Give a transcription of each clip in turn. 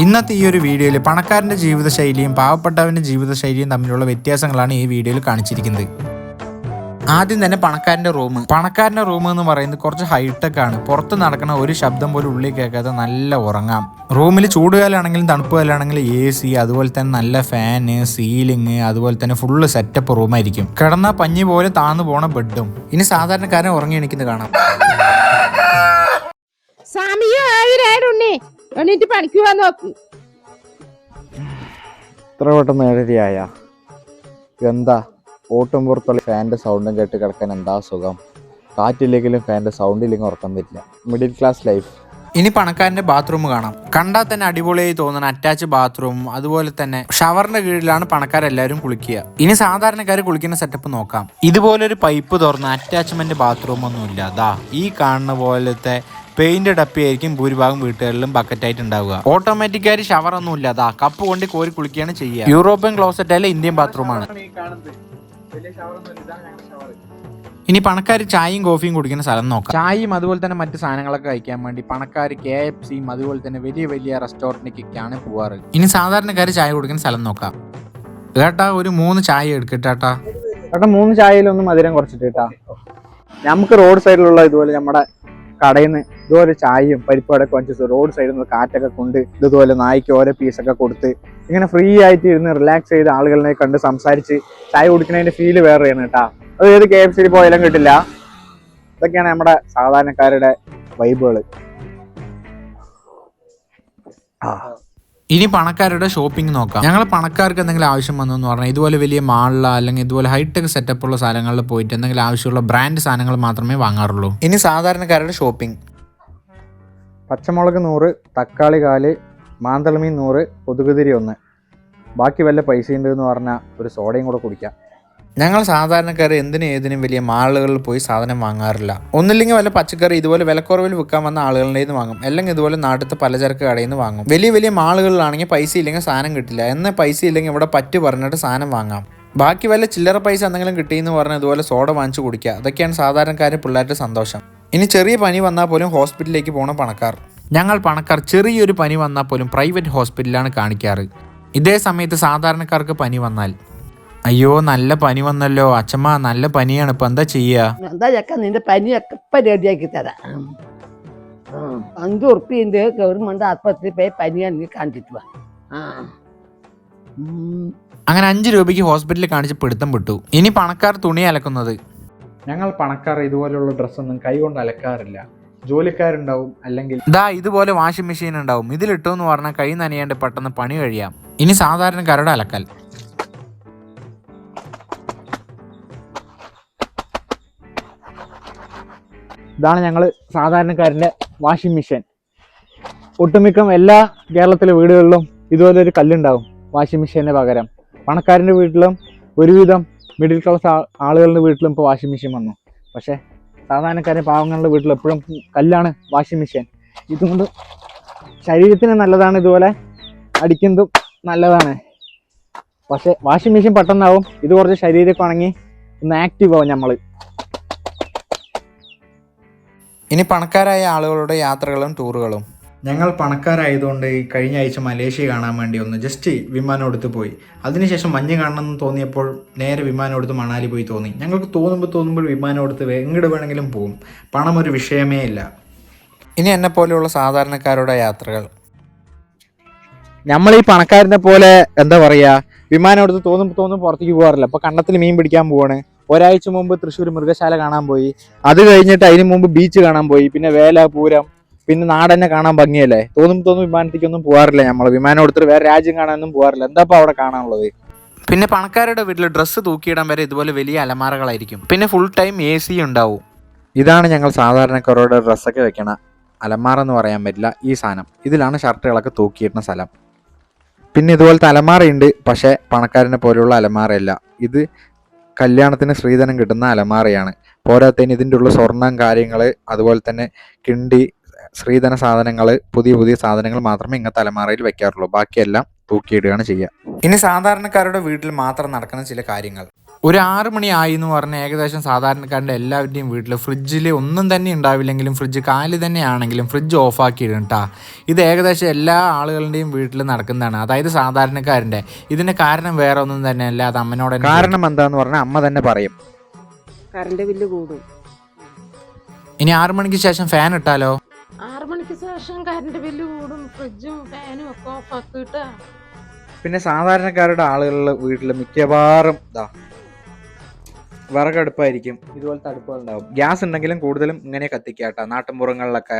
ഇന്നത്തെ ഈ ഒരു വീഡിയോയിൽ പണക്കാരന്റെ ജീവിതശൈലിയും പാവപ്പെട്ടവന്റെ ജീവിതശൈലിയും തമ്മിലുള്ള വ്യത്യാസങ്ങളാണ് ഈ വീഡിയോയിൽ കാണിച്ചിരിക്കുന്നത്. ആദ്യം തന്നെ പണക്കാരന്റെ റൂം. പണക്കാരന്റെ റൂം എന്ന് പറയുന്നത് കുറച്ച് ഹൈടെക് ആണ്. പുറത്ത് നടക്കുന്ന ഒരു ശബ്ദം പോലും ഉള്ളിൽ കേൾക്കാതെ നല്ല ഉറങ്ങാം. റൂമിൽ ചൂടുകാലാണെങ്കിലും തണുപ്പ് കാലാണെങ്കിലും എ സി അതുപോലെ തന്നെ നല്ല ഫാന് സീലിംഗ് അതുപോലെ തന്നെ ഫുള്ള് സെറ്റപ്പ് റൂമായിരിക്കും കിടന്ന പഞ്ഞി പോലെ താന്നു പോണ ബെഡും. ഇനി സാധാരണക്കാരൻ ഉറങ്ങി എണീക്കുന്നത് കാണാം. എണീറ്റ് പണിക്ക് പോവാൻ നോക്കി. ഇത്ര പെട്ടെന്ന് ഏഴരയായ എന്താ? ഓട്ടം പുറത്തുള്ള ഫാന്റെ സൗണ്ടും കേട്ട് കിടക്കാൻ എന്താ സുഖം? കാറ്റില്ലെങ്കിലും ഫാന്റെ സൗണ്ട് ഇല്ലെങ്കിൽ ഉറക്കം വരില്ല. Middle class life. ഇനി പണക്കാരന്റെ ബാത്റൂം കാണാം. കണ്ടാൽ തന്നെ അടിപൊളിയായി തോന്നുന്ന അറ്റാച്ച് ബാത്റൂം അതുപോലെ തന്നെ ഷവറിന്റെ കീഴിലാണ് പണക്കാരെല്ലാവരും കുളിക്കുക. ഇനി സാധാരണക്കാർ കുളിക്കുന്ന സെറ്റപ്പ് നോക്കാം. ഇതുപോലൊരു പൈപ്പ് തുറന്ന് അറ്റാച്ച്മെന്റ് ബാത്റൂം ഒന്നുമില്ല. ദാ ഈ കാണുന്ന പോലത്തെ പെയിന്റ് ഡപ്പിയായിരിക്കും ഭൂരിഭാഗം വീട്ടുകളിലും ബക്കറ്റായിട്ട് ഉണ്ടാവുക. ഓട്ടോമാറ്റിക്കായി ഷവർ ഒന്നും ഇല്ലാതാ കപ്പ് കൊണ്ട് കോരി കുളിക്കുകയാണ് ചെയ്യുക. യൂറോപ്യൻ ക്ലോസറ്റ് അല്ല ഇന്ത്യൻ ബാത്റൂമാണ് ഇനി പണക്കാർ ചായയും കോഫിയും കുടിക്കുന്ന സ്ഥലം നോക്കാം. ചായയും അതുപോലെ തന്നെ മറ്റു സാധനങ്ങളൊക്കെ കഴിക്കാൻ വേണ്ടി പണക്കാർ കെ എഫ് സിയും അതുപോലെ തന്നെ വലിയ വലിയ റെസ്റ്റോറന്റിലേക്കൊക്കെയാണ് പോവാറ്. ഇനി സാധാരണക്കാർ ചായ കുടിക്കുന്ന സ്ഥലം നോക്കാം. ഏട്ടാ ഒരു മൂന്ന് ചായ എടുക്കട്ടാ ചേട്ടാ മൂന്ന് ചായയിലൊന്നും മധുരം കുറച്ചിട്ട് കേട്ടാ. നമുക്ക് റോഡ് സൈഡിലുള്ള ഇതുപോലെ നമ്മുടെ കടയിൽ നിന്ന് ഇതുപോലെ ചായയും പരിപ്പടൊക്കെ വാങ്ങിച്ച് റോഡ് സൈഡിൽ നിന്ന് കാറ്റൊക്കെ കൊണ്ട് ഇതുപോലെ നായ്ക്ക് ഓരോ പീസൊക്കെ കൊടുത്ത് ഇങ്ങനെ ഫ്രീ ആയിട്ട് ഇരുന്ന് റിലാക്സ് ചെയ്ത് ആളുകളെ കണ്ട് സംസാരിച്ച് ചായ കുടിക്കുന്നതിന്റെ ഫീൽ വേറെയാണ് കേട്ടാ അത് ഏത് കെ എഫ് സിയിൽ പോയാലും കിട്ടില്ല. ഇതൊക്കെയാണ് നമ്മുടെ സാധാരണക്കാരുടെ വൈബുകൾ ഇനി പണക്കാരുടെ ഷോപ്പിംഗ് നോക്കാം. ഞങ്ങൾ പണക്കാർക്ക് എന്തെങ്കിലും ആവശ്യം വന്നു എന്ന് പറഞ്ഞാൽ ഇതുപോലെ വലിയ മാളില അല്ലെങ്കിൽ ഇതുപോലെ ഹൈടെക് സെറ്റപ്പ് ഉള്ള സ്ഥലങ്ങളിൽ പോയിട്ട് എന്തെങ്കിലും ആവശ്യമുള്ള ബ്രാൻഡ് സാധനങ്ങൾ മാത്രമേ വാങ്ങാറുള്ളൂ. ഇനി സാധാരണക്കാരുടെ ഷോപ്പിംഗ് പച്ചമുളക് നൂറ് തക്കാളി കാൽ മാന്തളമീൻ നൂറ് കൊതുകുതിരി ഒന്ന്. ബാക്കി വല്ല പൈസ ഉണ്ട് എന്ന് പറഞ്ഞാൽ ഒരു സോഡയും കൂടെ കുടിക്കാം. ഞങ്ങൾ സാധാരണക്കാർ എന്തിനും ഏതിനും വലിയ മാളുകളിൽ പോയി സാധനം വാങ്ങാറില്ല. ഒന്നില്ലെങ്കിൽ വല്ല പച്ചക്കറി ഇതുപോലെ വിലക്കുറവിൽ വിൽക്കാൻ വന്ന ആളുകളുടെ നിന്ന് വാങ്ങും. അല്ലെങ്കിൽ ഇതുപോലെ നാട്ടിലത്തെ പലചരക്ക് കടയിൽ നിന്ന് വാങ്ങും. വലിയ വലിയ മാളുകളിലാണെങ്കിൽ പൈസ ഇല്ലെങ്കിൽ സാധനം കിട്ടില്ല. എന്നാൽ പൈസ ഇല്ലെങ്കിൽ ഇവിടെ പറ്റു പറഞ്ഞിട്ട് സാധനം വാങ്ങാം. ബാക്കി വല്ല ചില്ലറ പൈസ എന്തെങ്കിലും കിട്ടിയെന്ന് പറഞ്ഞ് ഇതുപോലെ സോഡ വാങ്ങിച്ചു കുടിക്കുക. അതൊക്കെയാണ് സാധാരണക്കാർ പിള്ളേരുടെ സന്തോഷം. ഇനി ചെറിയ പനി വന്നാൽ പോലും ഹോസ്പിറ്റലിലേക്ക് പോകണം പണക്കാർ. ഞങ്ങൾ പണക്കാർ ചെറിയൊരു പനി വന്നാൽ പോലും പ്രൈവറ്റ് ഹോസ്പിറ്റലിലാണ് കാണിക്കാറ്. ഇതേ സമയത്ത് സാധാരണക്കാർക്ക് പനി വന്നാൽ. അയ്യോ നല്ല പനി വന്നല്ലോ. അച്ഛമ്മ നല്ല പനിയാണ്. ഇപ്പൊ എന്താ ചെയ്യുക എന്താ ചക്ക നിന്റെ പനിയൊക്കെ ഇപ്പൊ റെഡിയാക്കി തരാം. അഞ്ചു ഉറുപ്പിന്റെ ഗവൺമെന്റ് ആസ്പത്രിയിൽ പോയി പനിയാണ് നീ വാ. അങ്ങനെ അഞ്ച് രൂപയ്ക്ക് ഹോസ്പിറ്റലിൽ കാണിച്ച് പിടുത്തം വിട്ടു. ഇനി പണക്കാർ തുണി അലക്കുന്നത്. ഞങ്ങൾ പണക്കാർ ഇതുപോലെയുള്ള ഡ്രസ്സൊന്നും കൈകൊണ്ട് അലക്കാറില്ല. ജോലിക്കാരുണ്ടാവും അല്ലെങ്കിൽ ദാ ഇതുപോലെ വാഷിംഗ് മെഷീൻ ഉണ്ടാവും. ഇതിലിട്ടു എന്ന് പറഞ്ഞാൽ കൈ നനയാണ്ട് പെട്ടെന്ന് പണി കഴിയാം. ഇനി സാധാരണക്കാരുടെ അലക്കൽ. ഇതാണ് ഞങ്ങൾ സാധാരണക്കാരന്റെ വാഷിംഗ് മെഷീൻ. ഒട്ടുമിക്കം എല്ലാ കേരളത്തിലെ വീടുകളിലും ഇതുപോലെ ഒരു കല്ലുണ്ടാവും വാഷിംഗ് മെഷീന് പകരം. പണക്കാരന്റെ വീട്ടിലും ഒരുവിധം മിഡിൽ ക്ലാസ് ആളുകളുടെ വീട്ടിലും ഇപ്പോൾ വാഷിംഗ് മെഷീൻ വന്നു. പക്ഷേ സാധാരണക്കാരൻ പാവങ്ങളുടെ വീട്ടിൽ എപ്പോഴും കല്ലാണ് വാഷിംഗ് മെഷീൻ ഇതുകൊണ്ട് ശരീരത്തിന് നല്ലതാണ് ഇതുപോലെ അടിക്കുന്നതും നല്ലതാണ്. പക്ഷേ വാഷിംഗ് മെഷീൻ പെട്ടെന്നാവും. ഇത് കുറച്ച് ശരീരമൊക്കെ ഉണങ്ങി ഒന്ന് ആക്റ്റീവ് ആവും നമ്മൾ ഇനി പണക്കാരായ ആളുകളുടെ യാത്രകളും ടൂറുകളും ഞങ്ങൾ പണക്കാരായതുകൊണ്ട് ഈ കഴിഞ്ഞ ആഴ്ച മലേഷ്യ കാണാൻ വേണ്ടി ഒന്ന് ജസ്റ്റ് വിമാനം എടുത്ത് പോയി. അതിനുശേഷം മഞ്ഞ് കാണണമെന്ന് തോന്നിയപ്പോൾ നേരെ വിമാനം എടുത്ത് മണാലി പോയി തോന്നി. ഞങ്ങൾക്ക് തോന്നുമ്പോൾ തോന്നുമ്പോൾ വിമാനം എടുത്ത് വേ- എങ്ങോട്ട് വേണമെങ്കിലും പോകും പണം ഒരു വിഷയമേ ഇല്ല. ഇനി എന്നെ പോലെയുള്ള സാധാരണക്കാരുടെ യാത്രകൾ. നമ്മൾ ഈ പണക്കാരനെ പോലെ എന്താ പറയുക വിമാനം എടുത്ത് തോന്നും തോന്നും പുറത്തേക്ക് പോകാറില്ല. അപ്പോൾ കണ്ടത്തിൽ മീൻ പിടിക്കാൻ പോവാണ്. ഒരാഴ്ച മുമ്പ് തൃശ്ശൂർ മൃഗശാല കാണാൻ പോയി. അത് കഴിഞ്ഞിട്ട് അതിന് മുമ്പ് ബീച്ച് കാണാൻ പോയി. പിന്നെ വേല പൂരം പിന്നെ നാടന്നെ കാണാൻ ഭംഗിയല്ലേ? തോന്നും തോന്നും വിമാനത്തേക്കൊന്നും പോകാറില്ല നമ്മൾ വിമാനം എടുത്തിട്ട് വേറെ രാജ്യം കാണാനൊന്നും പോകാറില്ല എന്താ അവിടെ കാണാനുള്ളത്? പിന്നെ പണക്കാരുടെ വീട്ടിൽ ഡ്രസ്സ് തൂക്കിയിടാൻ വരെ ഇതുപോലെ വലിയ അലമാരകളായിരിക്കും. പിന്നെ ഫുൾ ടൈം എ സി ഉണ്ടാവും. ഇതാണ് ഞങ്ങൾ സാധാരണക്കാരോട് ഡ്രസ്സൊക്കെ വെക്കണ അലമാര എന്ന് പറയാൻ പറ്റില്ല ഈ സാധനം. ഇതിലാണ് ഷർട്ടുകളൊക്കെ തൂക്കിയിടുന്ന സ്ഥലം. പിന്നെ ഇതുപോലത്തെ അലമാറയുണ്ട് പക്ഷേ പണക്കാരനെ പോലെയുള്ള അലമാറയല്ല ഇത് കല്യാണത്തിന് സ്ത്രീധനം കിട്ടുന്ന അലമാറയാണ് പോരാത്തതിന് ഇതിന്റെ ഉള്ള സ്വർണം കാര്യങ്ങൾ അതുപോലെ തന്നെ കിണ്ടി സ്ത്രീധന സാധനങ്ങൾ പുതിയ പുതിയ സാധനങ്ങൾ മാത്രമേ ഇങ്ങനെ തലമാറയിൽ വെക്കാറുള്ളൂ. ബാക്കിയെല്ലാം തൂക്കിയിടുകയാണ് ചെയ്യുക ഇനി സാധാരണക്കാരുടെ വീട്ടിൽ മാത്രം നടക്കുന്ന ചില കാര്യങ്ങൾ. ഒരു ആറ് മണി ആയി എന്ന് പറഞ്ഞാൽ ഏകദേശം സാധാരണക്കാരന്റെ എല്ലാവരുടെയും വീട്ടിൽ ഫ്രിഡ്ജിൽ ഒന്നും തന്നെ ഉണ്ടാവില്ലെങ്കിലും ഫ്രിഡ്ജ് കാലി തന്നെയാണെങ്കിലും ഫ്രിഡ്ജ് ഓഫാക്കി ഇടും കേട്ടോ ഇത് ഏകദേശം എല്ലാ ആളുകളുടെയും വീട്ടിൽ നടക്കുന്നതാണ്. അതായത് സാധാരണക്കാരന്റെ. ഇതിന് കാരണം വേറെ ഒന്നും തന്നെയല്ല. അത് അമ്മനോട് തന്നെ കാരണം എന്താന്ന് പറഞ്ഞാൽ അമ്മ തന്നെ പറയും. കറണ്ട് ബില്ല് കൂടും. ഇനി ആറു മണിക്ക് ശേഷം ഫാൻ ഇട്ടാലോ? ആറു മണിക്ക് ശേഷം കറണ്ട് ബില്ല് കൂടും ഫ്രിഡ്ജും ഫാനും ഒക്കെ ഓഫ് പിന്നെ സാധാരണക്കാരുടെ ആളുകളുടെ വീട്ടിൽ മിക്കവാറും വിറകടുപ്പായിരിക്കും ഇതുപോലത്തെ അടുപ്പുകൾ ഉണ്ടാവും. ഗ്യാസ് ഉണ്ടെങ്കിലും കൂടുതലും ഇങ്ങനെ കത്തിക്കാട്ടോ നാട്ടിൻപുറങ്ങളിലൊക്കെ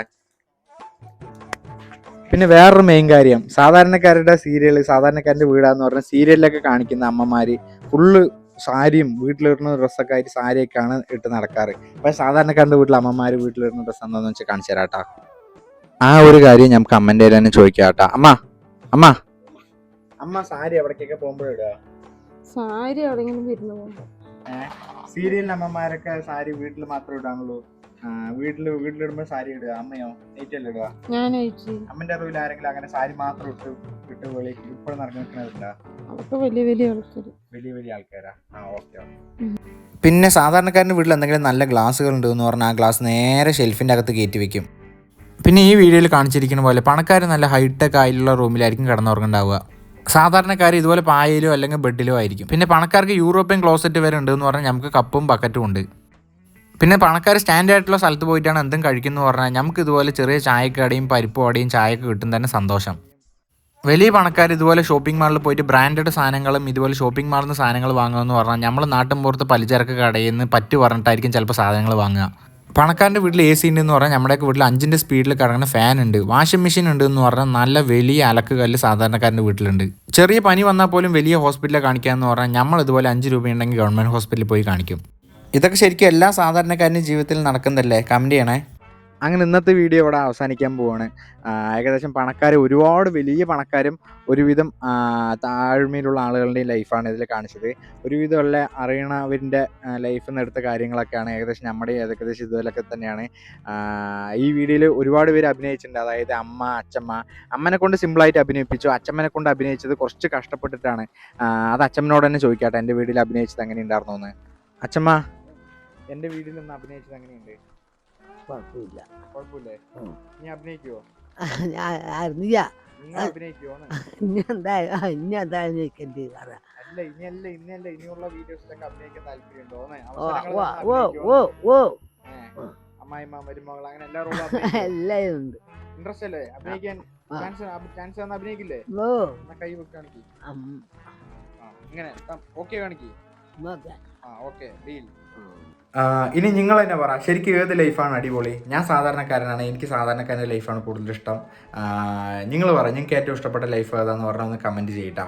പിന്നെ വേറൊരു മെയിൻ കാര്യം സാധാരണക്കാരുടെ സീരിയൽ സാധാരണക്കാരന്റെ വീടാന്ന് പറഞ്ഞ സീരിയലിലൊക്കെ കാണിക്കുന്ന അമ്മമാര് ഫുള്ള് സാരിയും വീട്ടിലിടുന്ന ഡ്രസ്സൊക്കെ ആയിട്ട് സാരിയൊക്കെയാണ് ഇട്ട് നടക്കാറ്. അപ്പൊ സാധാരണക്കാരന്റെ വീട്ടിൽ അമ്മമാര് വീട്ടിലിടുന്ന ഡ്രസ്സ് എന്താണെന്ന് വെച്ചാൽ കാണിച്ചു തരാട്ടാ ആ ഒരു കാര്യം ഞാൻ കമന്റ് തന്നെ ചോദിക്കാം കേട്ടോ. അമ്മ അമ്മ. അമ്മ സാരി എവിടേക്കൊക്കെ പോകുമ്പോഴിടുക സാരി എവിടെയെങ്കിലും വരുന്ന പോകുമ്പോ സീരിയലിൽ അമ്മമാരൊക്കെ സാരി വീട്ടിൽ മാത്രമേ ഇടാനുള്ളൂ. വീട്ടിൽ വീട്ടിലിടുമ്പോ സാരി ഇടുക. അമ്മയോ നെയ്റ്റല്ല ഇടുക? ഞാൻ അയച്ചു അമ്മന്റെ അറിവിൽ ആരെങ്കിലും അങ്ങനെ സാരി മാത്രം ഇട്ട് ഇട്ട് വെളിക്ക് ഇപ്പോൾ നടക്കുന്നവരുണ്ടോ അതൊക്കെ വലിയ വലിയ ആൾക്കാർ വലിയ വലിയ ആൾക്കാരാ? ആ ഓക്കെ പിന്നെ സാധാരണക്കാരന്റെ വീട്ടിൽ എന്തെങ്കിലും നല്ല ഗ്ലാസ്സുകൾ ഉണ്ടെന്ന് പറഞ്ഞാൽ ആ ഗ്ലാസ് നേരെ ഷെൽഫിന്റെ അകത്ത് കയറ്റി വെക്കും. പിന്നെ ഈ വീഡിയോയിൽ കാണിച്ചിരിക്കുന്ന പോലെ പണക്കാർ നല്ല ഹൈടെക് ആയിട്ടുള്ള റൂമിലായിരിക്കും കിടന്നുറങ്ങുണ്ടാവുക സാധാരണക്കാർ ഇതുപോലെ പായയിലോ അല്ലെങ്കിൽ ബെഡിലോ ആയിരിക്കും. പിന്നെ പണക്കാർക്ക് യൂറോപ്യൻ ക്ലോസറ്റ് വരെ ഉണ്ട് എന്ന് പറഞ്ഞാൽ നമുക്ക് കപ്പും ബക്കറ്റും ഉണ്ട്. പിന്നെ പണക്കാർ സ്റ്റാൻഡ് ആയിട്ടുള്ള സ്ഥലത്ത് പോയിട്ടാണ് എന്തും കഴിക്കുന്നത് പറഞ്ഞാൽ നമുക്ക് ഇതുപോലെ ചെറിയ ചായക്കടയും പരിപ്പ് വടയും ചായയൊക്കെ കിട്ടും തന്നെ സന്തോഷം. വലിയ പണക്കാർ ഇതുപോലെ ഷോപ്പിംഗ് മാളിൽ പോയിട്ട് ബ്രാൻഡഡ് സാധനങ്ങളും ഇതുപോലെ ഷോപ്പിംഗ് മാളിൽ നിന്ന് സാധനങ്ങൾ വാങ്ങുമെന്ന് പറഞ്ഞാൽ നമ്മൾ നാട്ടിൻ പുറത്ത് പലചരക്ക് കടയിൽ നിന്ന് പറ്റു പറഞ്ഞിട്ടായിരിക്കും ചിലപ്പോൾ സാധനങ്ങൾ വാങ്ങുക. പണക്കാരന്റെ വീട്ടിൽ എ സി ഉണ്ട് എന്ന് പറഞ്ഞാൽ നമ്മുടെയൊക്കെ വീട്ടിൽ അഞ്ചിന്റെ സ്പീഡിൽ കറങ്ങുന്ന ഫാൻ ഉണ്ട്. വാഷിംഗ് മെഷീൻ ഉണ്ട് എന്ന് പറഞ്ഞാൽ നല്ല വലിയ അലക്ക് കല്ല് സാധാരണക്കാരന്റെ വീട്ടിലുണ്ട്. ചെറിയ പനി വന്നാൽ പോലും വലിയ ഹോസ്പിറ്റലിൽ കാണിക്കാമെന്ന് പറഞ്ഞാൽ നമ്മൾ ഇതുപോലെ അഞ്ച് രൂപയുണ്ടെങ്കിൽ ഗവൺമെന്റ് ഹോസ്പിറ്റലിൽ പോയി കാണിക്കും. ഇതൊക്കെ ശരിക്കും എല്ലാ സാധാരണക്കാരന്റെ ജീവിതത്തിൽ നടക്കുന്നതല്ലേ? കമന്റ് ചെയ്യണേ. അങ്ങനെ ഇന്നത്തെ വീഡിയോ ഇവിടെ അവസാനിക്കാൻ പോവാണ്. ഏകദേശം പണക്കാർ ഒരുപാട് വലിയ പണക്കാരും ഒരുവിധം താഴ്മയിലുള്ള ആളുകളുടെയും ലൈഫാണ് ഇതിൽ കാണിച്ചത്. ഒരുവിധമുള്ള അറിയണവരിന്റെ ലൈഫിൽ നിന്ന് എടുത്ത കാര്യങ്ങളൊക്കെയാണ് ഏകദേശം നമ്മുടെ ഏകദേശം ഇതുപോലൊക്കെ തന്നെയാണ്. ഈ വീഡിയോയിൽ ഒരുപാട് പേര് അഭിനയിച്ചിട്ടുണ്ട്. അതായത് അമ്മ അച്ചമ്മ അമ്മനെ കൊണ്ട് സിമ്പിളായിട്ട് അഭിനയിപ്പിച്ചു. അച്ചമ്മനെ കൊണ്ട് അഭിനയിച്ചത് കുറച്ച് കഷ്ടപ്പെട്ടിട്ടാണ്. അത് അച്ചമ്മനോട് തന്നെ ചോദിക്കാട്ടെ. എന്റെ വീട്ടിൽ അഭിനയിച്ചത് എങ്ങനെ ഉണ്ടായിരുന്നു എന്ന്. അച്ചമ്മ എന്റെ വീട്ടിൽ നിന്ന് അഭിനയിച്ചത് എങ്ങനെയുണ്ട്? കുഴപ്പമില്ല. കുഴപ്പമില്ലേ? നീ അഭിനയിക്കുവോ? ഞാൻ അറിഞ്ഞില്ല ഇനി ഇനി എന്തായാലും നിൽക്കേണ്ടി ഉണ്ട് ഇൻട്രസ്റ്റ് അല്ലേ അഭിനയിക്കാൻ. ചാൻസ് അഭിനയിക്കില്ലേ? കൈ വെക്കാണെങ്കിൽ ഇങ്ങനെ ഓക്കെ കാണിക്ക്. ഇനി നിങ്ങൾ തന്നെ പറ. ശരിക്കും ഏത് ലൈഫാണ് അടിപൊളി? ഞാൻ സാധാരണക്കാരനാണ്. എനിക്ക് സാധാരണക്കാരന്റെ ലൈഫാണ് കൂടുതൽ ഇഷ്ടം. നിങ്ങൾ പറ. നിങ്ങൾക്ക് ഏറ്റവും ഇഷ്ടപ്പെട്ട ലൈഫ് ഏതാന്ന് പറഞ്ഞാൽ ഒന്ന് കമന്റ് ചെയ്യട്ടാ.